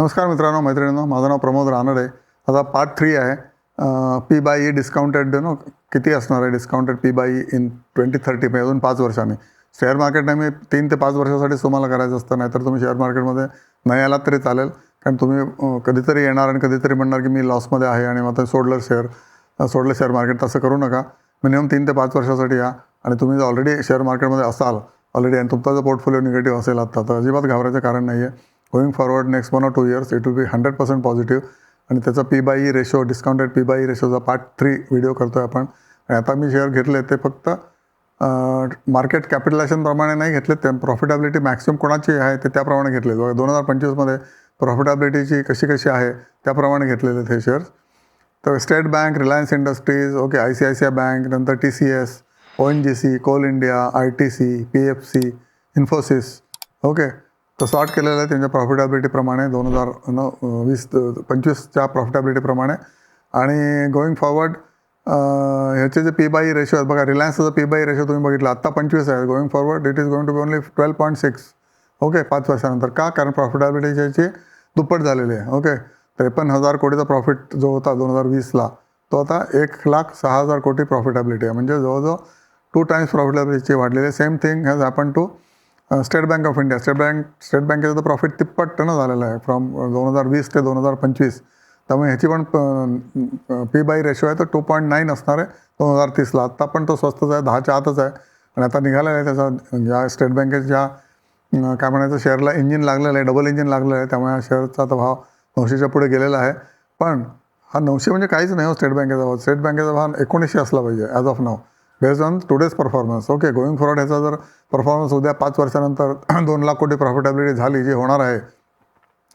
नमस्कार मित्रांनो मैत्रिणींनो माझं नाव प्रमोद रानडे. आता पार्ट थ्री आहे. P by E discounted no किती असणार आहे discounted P by E in twenty thirty म्हणजे अजून पाच वर्षांनी शेअर मार्केट नेहमी तीन ते पाच वर्षासाठीच तुम्हाला करायचं असतं नाहीतर तुम्ही शेअर मार्केटमध्ये नाही आलात तरी चालेल. कारण तुम्ही कधीतरी येणार आणि कधीतरी म्हणणार की मी लॉसमध्ये आहे आणि मग ते सोडलं शेअर सोडलं शेअर मार्केट तसं करू नका. मिनिमम तीन ते पाच वर्षासाठी या. आणि तुम्ही जर ऑलरेडी शेअर मार्केटमध्ये असाल ऑलरेडी आणि तुमचा जर पोर्टफोलिओ निगेटिव्ह असेल आता तर अजिबात घाबरायचं कारण नाही आहे going forward next one or two years it will be hundred percent positive आणि त्याचा P by E ratio discounted P by E रेशोचा part three video करतो आहे आपण. आणि आता मी शेअर घेतले ते फक्त मार्केट कॅपिटलायझेशनप्रमाणे नाही घेतले ते प्रॉफिटेबिलिटी मॅक्सिमम कोणाची आहे ते त्याप्रमाणे घेतले. दोन हजार पंचवीसमध्ये प्रॉफिटेबिलिटीची कशी कशी आहे त्याप्रमाणे घेतलेले ते शेअर्स तर State Bank Reliance Industries okay I C I C I bank नंतर T C S O N G C Coal India I T C P F C Infosys okay तर सॉर्ट केलेलं आहे त्यांच्या प्रॉफिटेबिलिटीप्रमाणे दोन हजार न वीस पंचवीसच्या प्रॉफिटेबिलिटीप्रमाणे आणि गोईंग फॉरवर्ड ह्याचे जे पी बाय रेशो आहेत बघा रिलायन्सचा पी बाय रेशो तुम्ही बघितला आत्ता पंचवीस आहे. Going forward it is going to be only twelve point six okay पाच वर्षानंतर. का? कारण प्रॉफिटेबिलिटी याची दुप्पट झालेली आहे. ओके त्रेपन्न हजार कोटीचा प्रॉफिट जो होता दोन हजार वीसला तो आता एक लाख सहा हजार कोटी प्रॉफिटेबिलिटी आहे. म्हणजे जवळजवळ टू टाइम्स प्रॉफिटेबिलिटी वाढलेली आहे. Same thing has happen to State Bank of India State Bank State बँकेचं तर प्रॉफिट तिप्पटनं झालेलं आहे. फ्रॉम दोन हजार वीस ते दोन हजार पंचवीस. त्यामुळे ह्याची पण पी बाय रेशो आहे तर टू पॉईंट नाईन असणार आहे दोन हजार तीसला आत्ता पण तो स्वस्तच आहे दहाच्या आतच आहे. आणि आता निघालेला आहे त्याचा ज्या स्टेट बँकेच्या काय म्हणायचं शेअरला इंजिन लागलेलं आहे डबल इंजिन लागलेलं आहे. त्यामुळे हा शेअरचा आता भाव नऊशेच्या पुढे गेलेला आहे. पण हा नऊशे म्हणजे काहीच नाही हो स्टेट बँकेचा भाव. स्टेट बँकेचा भाव एकोणीसशे असला पाहिजे as of now based on today's performance okay going forward ह्याचा जर परफॉर्मन्स उद्या पाच वर्षानंतर दोन लाख कोटी प्रॉफिटेबिलिटी झाली जी होणार आहे.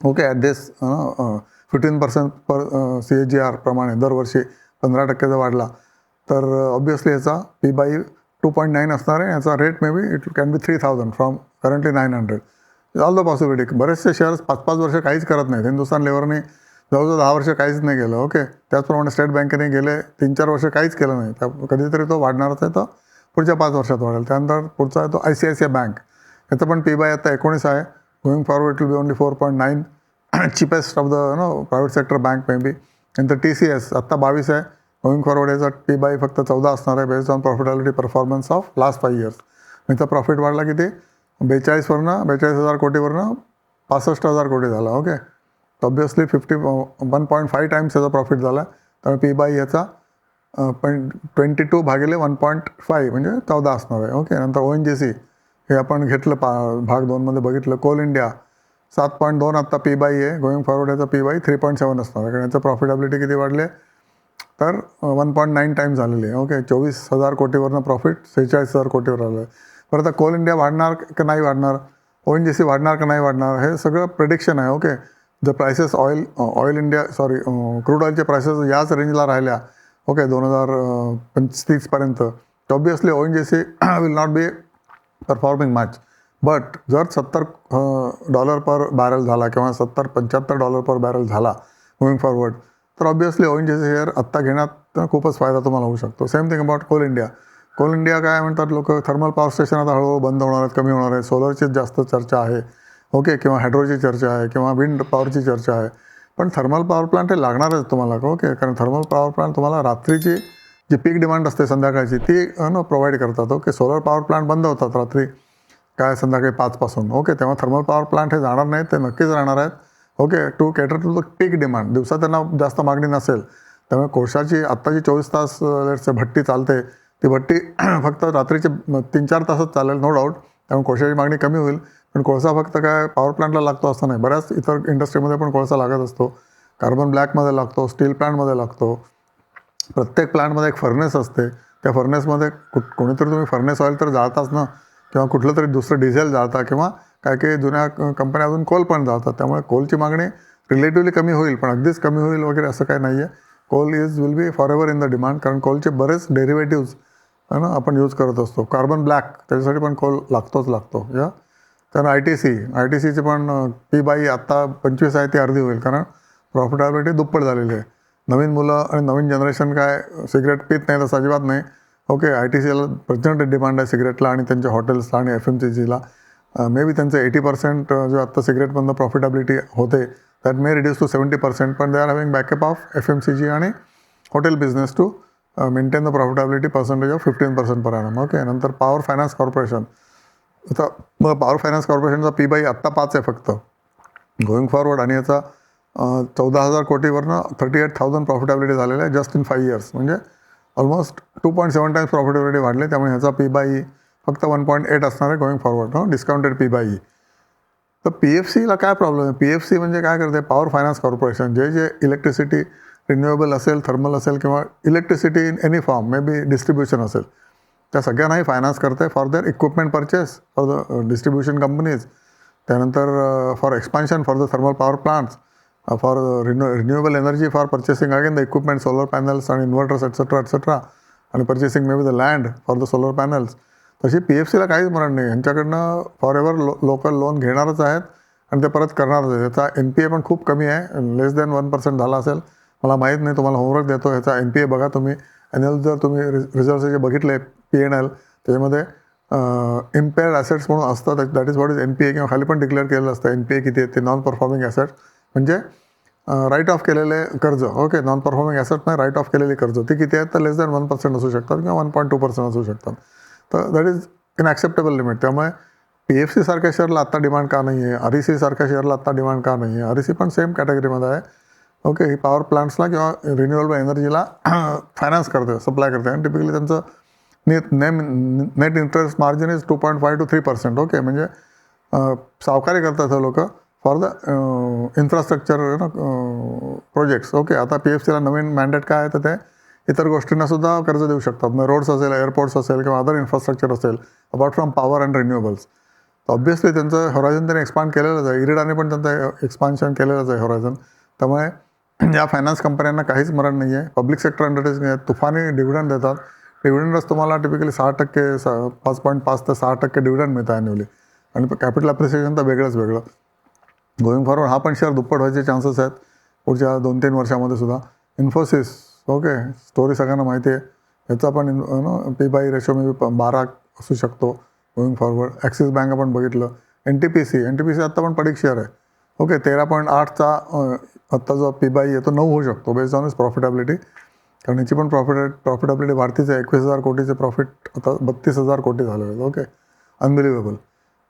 Okay at this fifteen percent per C A G R प्रमाणे दरवर्षी पंधरा टक्क्याचा वाढला. तर uh, ऑब्वियसली याचा P by two point nine असणार आहे. याचा rate may be it can be three thousand from currently nine hundred all the possibility बरेचसे शेअर्स पाच पाच वर्ष काहीच करत नाहीत. हिंदुस्थान लेवरने जवळजवळ दहा वर्ष काहीच नाही केलं. ओके त्याचप्रमाणे स्टेट बँकेने गेले तीन चार वर्ष काहीच केलं नाही. त्या कधीतरी तो वाढणारच आहे तर पुढच्या पाच वर्षात वाढेल. त्यानंतर पुढचा आहे तो I C I C I bank याचं पण पी बाय आता एकोणीस आहे. Going forward to be only four point nine cheapest of the no private sector bank may be नंतर टी सी एस आत्ता बावीस आहे. गोईंग फॉरवर्ड याचा पी बाय फक्त चौदा असणार आहे based on profitability performance of last five years याचा प्रॉफिट वाढला किती? बेचाळीसवरनं बेचाळीस हजार कोटीवरनं पासष्ट हजार कोटी झाला. Okay obviously fifty one point five times याचा प्रॉफिट झाला. त्यामुळे पी बाय याचा पण ट्वेंटी टू भागिले वन पॉईंट फाईव्ह म्हणजे चौदा असणार आहे. ओके नंतर ओ एन जी सी हे आपण घेतलं पा भाग दोनमध्ये बघितलं. कोल इंडिया सात पॉईंट दोन आत्ता पी बाय आहे गोईंग फॉरवर्ड याचा P by three point seven असणार आहे. कारण याचं प्रॉफिटेबिलिटी किती वाढले? तर वन पॉईंट नाईन टाईम झालेली आहे. ओके चोवीस हजार कोटीवरनं प्रॉफिट सेहेचाळीस हजार कोटीवर आलं आहे. बरं आता कोल इंडिया वाढणार का नाही वाढणार? ओ एन जी सी वाढणार का नाही वाढणार? हे सगळं प्रिडिक्शन आहे. ओके जर prices oil oil India sorry crude ऑइलचे prices याच रेंजला राहिल्या. ओके दोन हजार पंचतीसपर्यंत obviously O N G C will not be performing match but जर सत्तर डॉलर पर बॅरल झाला किंवा सत्तर पंच्याहत्तर डॉलर पर बॅरल झाला मुव्हिंग फॉरवर्ड तर obviously O N G C share आत्ता घेण्यात खूपच फायदा तुम्हाला होऊ शकतो. Same thing about Coal India Coal India काय म्हणतात लोक? थर्मल पॉवर स्टेशन आता हळूहळू बंद होणार आहेत कमी होणार आहेत. सोलरचीच जास्त चर्चा आहे. ओके किंवा हायड्रोची चर्चा आहे किंवा विंड पॉवरची चर्चा आहे पण थर्मल पॉवर प्लांट हे लागणारच तुम्हाला ओके? कारण थर्मल पॉवर प्लांट तुम्हाला रात्रीची जी पीक डिमांड असते संध्याकाळची ती नो प्रोव्हाइड करतात ओके? सोलर पॉवर प्लांट बंद होतात रात्री काय संध्याकाळी पाचपासून ओके? तेव्हा थर्मल पॉवर प्लांट हे जाणार नाहीत ते नक्कीच राहणार आहेत okay? To cater to the peak demand दिवसा त्यांना जास्त मागणी नसेल त्यामुळे कोळशाची आत्ताची चोवीस तास लेट्स भट्टी चालते ती भट्टी फक्त रात्रीचे तीन चार तासच चालेल नो डाऊट त्यामुळे कोळशाची मागणी कमी होईल पण कोळसा फक्त काय पॉवर प्लांटला लागतो असं नाही. बऱ्याच इतर इंडस्ट्रीमध्ये पण कोळसा लागत असतो. कार्बन ब्लॅकमध्ये लागतो स्टील प्लांटमध्ये लागतो. प्रत्येक प्लांटमध्ये एक फर्नेस असते. त्या फर्नेसमध्ये कुठ कोणीतरी तुम्ही फर्नेस ऑइल तर जाळताच ना. किंवा कुठलं तरी दुसरं डिझेल जाळता किंवा काही काही जुन्या कंपन्या अजून कोल पण जाळतात. त्यामुळे कोलची मागणी रिलेटिव्हली कमी होईल पण अगदीच कमी होईल वगैरे असं काही नाही आहे coal is will be forever in the demand कारण कोलचे बरेच डेरिव्हेटिव्ज है ना आपण यूज करत असतो. कार्बन ब्लॅक त्याच्यासाठी पण कोल लागतोच लागतो या. कारण I T C I T सीची पण पी बाई आत्ता पंचवीस आहे ती अर्धी होईल. कारण प्रॉफिटेबिलिटी दुप्पट झालेली आहे. नवीन मुलं आणि नवीन जनरेशन काय सिगरेट पित नाही तसं अजिबात नाही. ओके आय टी सीला प्रचंड डिमांड आहे सिगरेटला आणि त्यांच्या हॉटेल्सला आणि एफ एम सी जीला मे बी त्यांचं एटी पर्सेंट जो आत्ता सिगरेटमधनं प्रॉफिटेबिलिटी होते that may reduce to seventy percent पण they are having backup of F M C G आणि hotel business to maintain the profitability percentage of fifteen percent per annum okay नंतर power finance corporation आता मग power finance कॉर्पोरेशनचा P बाई आत्ता पाच आहे फक्त. गोईंग फॉरवर्ड आणि याचा चौदा हजार कोटीवरनं थर्टी एट थाउजंड प्रॉफिटेबिलिटी झालेलं आहे जस्ट इन फाईव्ह इयर्स म्हणजे almost two point seven times profitability वाढले त्यामुळे ह्याचा पी बाई फक्त वन पॉईंट एट असणार आहे गोईंग फॉरवर्ड डिस्काउंटेड पी बाई तर पी एफ सीला काय प्रॉब्लेम आहे? पी एफ सी म्हणजे काय करते? पॉवर फायनान्स कॉर्पोरेशन जे जे इलेक्ट्रिसिटी रिन्युएबल असेल थर्मल असेल किंवा electricity in any form may be distribution असेल त्या सगळ्यांनाही फायनान्स करते for their equipment purchase for the distribution companies त्यानंतर for expansion for the thermal power plants for renew renewable energy for purchasing again the equipment solar panels आणि inverters et cetera et cetera आणि purchasing may be the land for the solar panels तशी P F सीला काहीच मरण नाही. यांच्याकडनं for ever low local loan घेणारच आहेत आणि ते परत करणारच आहेत. याचा एन पी ए पण खूप कमी आहे. लेस दॅन वन पर्सेंट झाला असेल. मला माहीत नाही तुम्हाला होमवर्क देतो. ह्याचा एन पी ए बघा तुम्ही. ॲन्युअल जर तुम्ही रिझल्ट जे बघितले पी एन एल त्याच्यामध्ये इम्पेअर्ड ॲसेट्स म्हणून असतात. That is what is N P A किंवा खाली पण डिक्लेअर केलेलं असतं. एन पी ए किती आहे ते नॉन परफॉर्मिंग ॲसेट्स म्हणजे राईट ऑफ केलेले कर्ज. ओके नॉन परफॉर्मिंग ॲसेट नाही राईट ऑफ केलेली कर्ज. ती किती आहेत? तर लेस दॅन वन पर्सेंट असू शकतात किंवा वन पॉईंट टू पर्सेंट असू शकतात. तर that is in acceptable limit त्यामुळे पी एफ सी सारख्या शेअरला आत्ता डिमांड का नाही आहे आर ई सी सारख्या शेअरला आत्ता डिमांड का नाही आहे आर ई सी पण सेम कॅटेगरीमध्ये आहे. ओके ही पॉवर प्लांट्सला किंवा रिन्युएबल एनर्जीला फायनान्स करते सप्लाय करते. आणि टिपिकली त्यांचं net name net interest margin is two point five to three percent okay म्हणजे सावकारी करतात हे लोक for the infrastructure projects okay आता पी एफ सीला नवीन मॅन्डेट काय आहे तर ते इतर गोष्टींनासुद्धा कर्ज देऊ शकतात. मग रोड्स असेल एअरपोर्ट्स असेल किंवा अदर इन्फ्रास्ट्रक्चर असेल apart from power and renewables obviously त्यांचं हॉरायझन त्यांनी एक्सपांड केलेलंच आहे. इरिडाने पण त्यांचं एक्सपान्शन केलेलंच आहे हॉरायझन त्यामुळे या फायनान्स कंपन्यांना काहीच मरण नाही आहे पब्लिक सेक्टर अंडरटेकिंग आहेत. तुफानी डिव्हिडंड देतात. डिव्हिडंडच तुम्हाला टिपिकली सहा टक्के सा पाच पॉईंट पाच ते सहा टक्के डिव्हिडंड मिळतं ॲन्युअली आणि कॅपिटल अप्रिसिएशन तर वेगळंच वेगळं. गोईंग फॉरवर्ड हा पण शेअर दुप्पट व्हायचे चान्सेस आहेत. पुढच्या दोन तीन वर्षामध्ये सुद्धा. इन्फोसिस ओके स्टोरी सगळ्यांना माहिती आहे. याचा पण no P by ratio may be बारा असू शकतो. गोईंग फॉरवर्ड ॲक्सिस बँक आपण बघितलं. N T P C N T P C आत्ता पण पडीक शेअर आहे. ओके तेरा पॉईंट आठचा आत्ता जो पी बाय आहे तो नऊ होऊ शकतो बेस्ड ऑन इज प्रॉफिटेबिलिटी कारण याची पण प्रॉफिट प्रॉफिटेबिलिटी वाढतीच आहे. एकवीस हजार कोटीचे प्रॉफिट आता बत्तीस हजार कोटी झालेले आहेत. ओके अनबिलिव्हेबल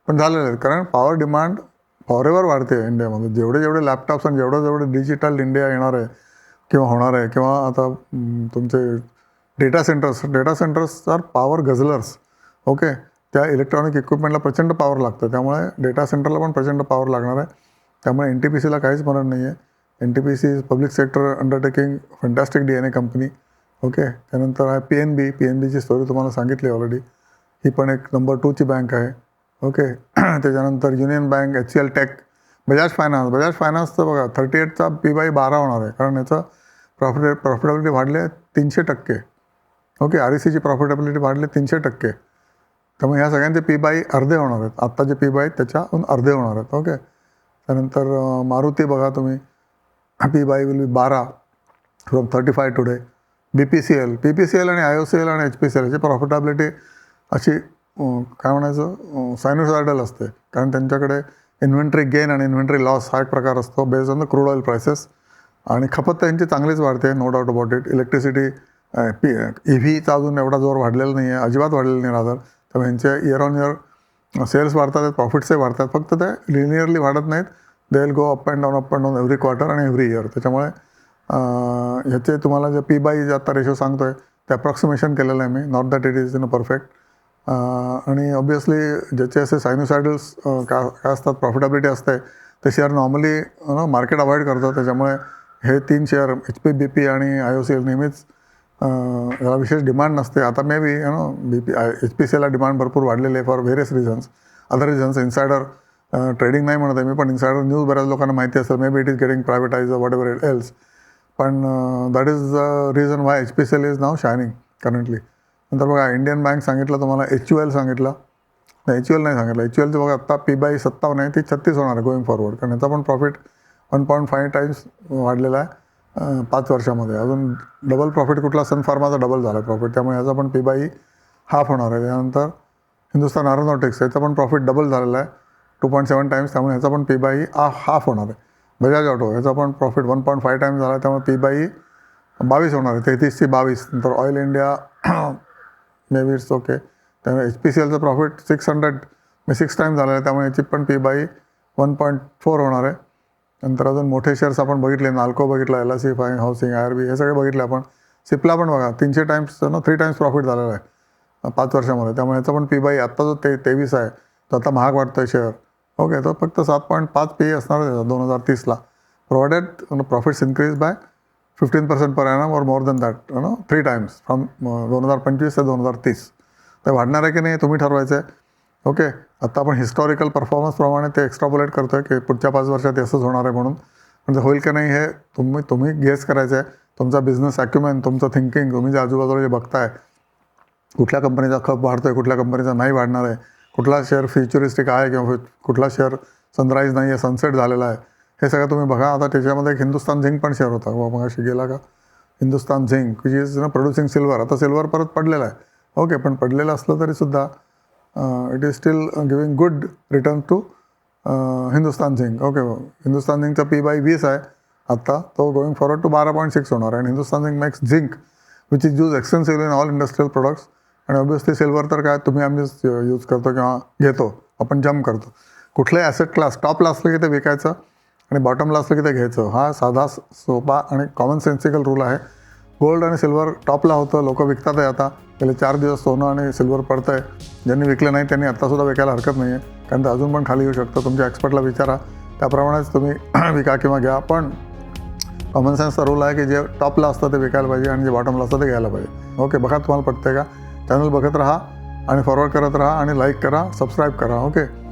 पण झालेले आहेत. कारण पॉवर डिमांड फॉरेवर वाढते इंडियामध्ये. जेवढे जेवढे लॅपटॉप्स आणि जेवढं जेवढे डिजिटल इंडिया येणार आहे किंवा होणार आहे किंवा आता तुमचे data centres data centres are power guzzlers okay त्या इलेक्ट्रॉनिक इक्विपमेंटला प्रचंड पॉवर लागतं. त्यामुळे डेटा सेंटरला पण प्रचंड पॉवर लागणार आहे. त्यामुळे एन टी पी सीला काहीच मरण नाही आहे N T P C public sector undertaking fantastic D N A company okay त्यानंतर आहे P N B P N बीची स्टोरी तुम्हाला सांगितली ऑलरेडी ही पण एक नंबर टूची बँक आहे. ओके त्याच्यानंतर Union Bank H C L tech Bajaj Finance Bajaj फायनान्सचं बघा थर्टी एटचा पी बाय बारा होणार आहे. कारण याचं प्रॉफिट प्रॉफिटेबिलिटी वाढले तीनशे टक्के. ओके आर ई सीची प्रॉफिटेबिलिटी वाढली तीनशे टक्के. त्यामुळे ह्या सगळ्यांचे पी बाय अर्धे होणार आहेत. आत्ता जे पी बाय त्याच्याहून अर्धे होणार आहेत. ओके त्यानंतर मारुती बघा तुम्ही. पी बाय विल बी बारा from thirty five today B P C L P P C L आणि आय ओ सी एल आणि एच पी सी एल याची प्रॉफिटेबिलिटी अशी काय म्हणायचं सायनोसायडल असते. कारण त्यांच्याकडे इन्व्हेंटरी गेन आणि इन्व्हेंटरी लॉस हा एक प्रकार असतो based on the crude oil prices आणि खपत त्यांची चांगलीच वाढते no doubt about it electricity P E व्हीचा अजून एवढा जोर वाढलेला नाही आहे अजिबात वाढलेला नाही राहतात त्यामुळे यांचे इयर ऑन इयर सेल्स वाढतात प्रॉफिट्सही वाढतात. फक्त ते लिनियरली वाढत नाहीत. They will go up and down up and down every quarter आणि एव्हरी इयर त्याच्यामुळे ह्याचे तुम्हाला जे पी बाय जे आता रेशो सांगतो आहे ते अप्रॉक्सिमेशन केलेलं आहे मी. Not that it is in a perfect आणि ऑब्वियसली ज्याचे असे सायनोसायडल्स का काय असतात प्रॉफिटेबिलिटी असते ते शेअर नॉर्मली ना मार्केट अवॉइड करतात. त्याच्यामुळे हे तीन share H P B P आणि आय ओ सी एल नेहमीच याला विशेष डिमांड नसते. आता maybe you know B P I H P C एला डिमांड भरपूर वाढलेली आहे for various reasons other reasons insider trading नाही म्हणत आहे मी पण इन्सायडर न्यूज बऱ्याच लोकांना माहिती असेल maybe it is getting privatize whatever it else पण that is the reason why H P C L is now shining currently नंतर बघा इंडियन बँक सांगितलं तुम्हाला एच यू एल सांगितलं. नाही एच यू एल नाही सांगितलं. एच यू एलचं बघा आत्ता पी बाय सत्तावन्न आहे ती छत्तीस होणार आहे गोईंग फॉरवर्ड कारण याचा पण profit one point five times वाढलेला आहे पाच वर्षामध्ये. अजून डबल प्रॉफिट कुठला सन फार्माचा डबल झाला आहे प्रॉफिट त्यामुळे याचा पण पी बाय हाफ होणार आहे. त्यानंतर हिंदुस्तान एरोनॉटिक्स याचा पण प्रॉफिट डबल झालेला आहे. टू पॉईंट सेवन टाईम्स त्यामुळे ह्याचा पण पी बाय हाफ होणार आहे. बजाज ऑटो याचा पण profit one point five times झाला त्यामुळे पी बाय e बावीस होणार आहे. तेहतीस ते बावीस. नंतर oil India maybe it's okay त्यामुळे एच पी सी एलचं प्रॉफिट सिक्स हंड्रेड मी सिक्स टाईम झालेला आहे त्यामुळे याची पण P by one point four होणार आहे. नंतर अजून मोठे शेअर्स आपण बघितले नाल्को बघितला एल आय सी फाय हाऊसिंग आय आर बी हे सगळे बघितले आपण. सिप्ला पण बघा तीनशे टाईम्स ना थ्री टाईम्स प्रॉफिट झालेला आहे पाच वर्षामध्ये. त्यामुळे याचा पण पी बाय e आत्ता जो ते तेवीस आहे. तो आता महाग वाटतो आहे शेअर ओके तर फक्त सात पॉईंट पाच पे असणार आहे दोन हजार तीसला provided profits increase by fifteen percent per annum or more than that no three times from दोन हजार पंचवीस ते दोन हजार तीस. ते वाढणार आहे की नाही तुम्ही ठरवायचं आहे ओके आता आपण हिस्टॉरिकल परफॉर्मन्सप्रमाणे ते एक्स्ट्रापोलेट करतो आहे की पुढच्या पाच वर्षात असंच होणार आहे म्हणून. म्हणजे होईल की नाही हे तुम्ही तुम्ही गेस करायचं आहे तुमचा बिझनेस अॅक्युमेंट तुमचं थिंकिंग तुम्ही जे आजूबाजूला जे बघताय कुठल्या कंपनीचा खप वाढतो आहे कुठल्या कंपनीचा नाही वाढणार आहे कुठला शेअर फ्युचरिस्टिक आहे किंवा कुठला शेअर सनराईज नाही आहे सनसेट झालेला आहे हे सगळं तुम्ही बघा. आता त्याच्यामध्ये एक हिंदुस्तान झिंक पण शेअर होता. हो, व मग गेला का? Hindustan Zinc which is now producing silver आता सिल्वर परत पडलेला आहे. ओके पण पडलेलं असलं तरीसुद्धा it is still giving good return to Hindustan zinc. Okay हो. हिंदुस्तान झिंकचा पी बाय वीस आहे. आत्ता तो गोईंग फॉरवर्ड टू बारा पॉईंट सिक्स होणार आहे. आणि Hindustan zinc makes zinc which is use extensive in all industrial products आणि ऑब्वियसली सिल्वर तर काय तुम्ही आम्ही यूज करतो किंवा घेतो आपण जम्प करतो. कुठलंही ॲसेट क्लास टॉपला असलं की ते विकायचं आणि बॉटमला असलं की ते घ्यायचं. हा साधा सोपा आणि कॉमन सेन्सिकल रूल आहे. गोल्ड आणि सिल्वर टॉपला होतं लोक विकतात आहे आता. गेले चार दिवस सोनं आणि सिल्वर पडतं आहे ज्यांनी विकलं नाही त्यांनी आत्तासुद्धा विकायला हरकत नाही आहे कारण ते अजून पण खाली येऊ शकतं. तुमच्या एक्सपर्टला विचारा. त्याप्रमाणेच तुम्ही विका किंवा घ्या. पण कॉमन सेन्सचा रूल आहे की जे टॉपला असतं ते विकायला पाहिजे आणि जे बॉटमला असतं ते घ्यायला पाहिजे. ओके बघा तुम्हाला पटतंय का? चॅनल बघत राहा आणि फॉरवर्ड करत राहा आणि लाईक करा सबस्क्राईब करा ओके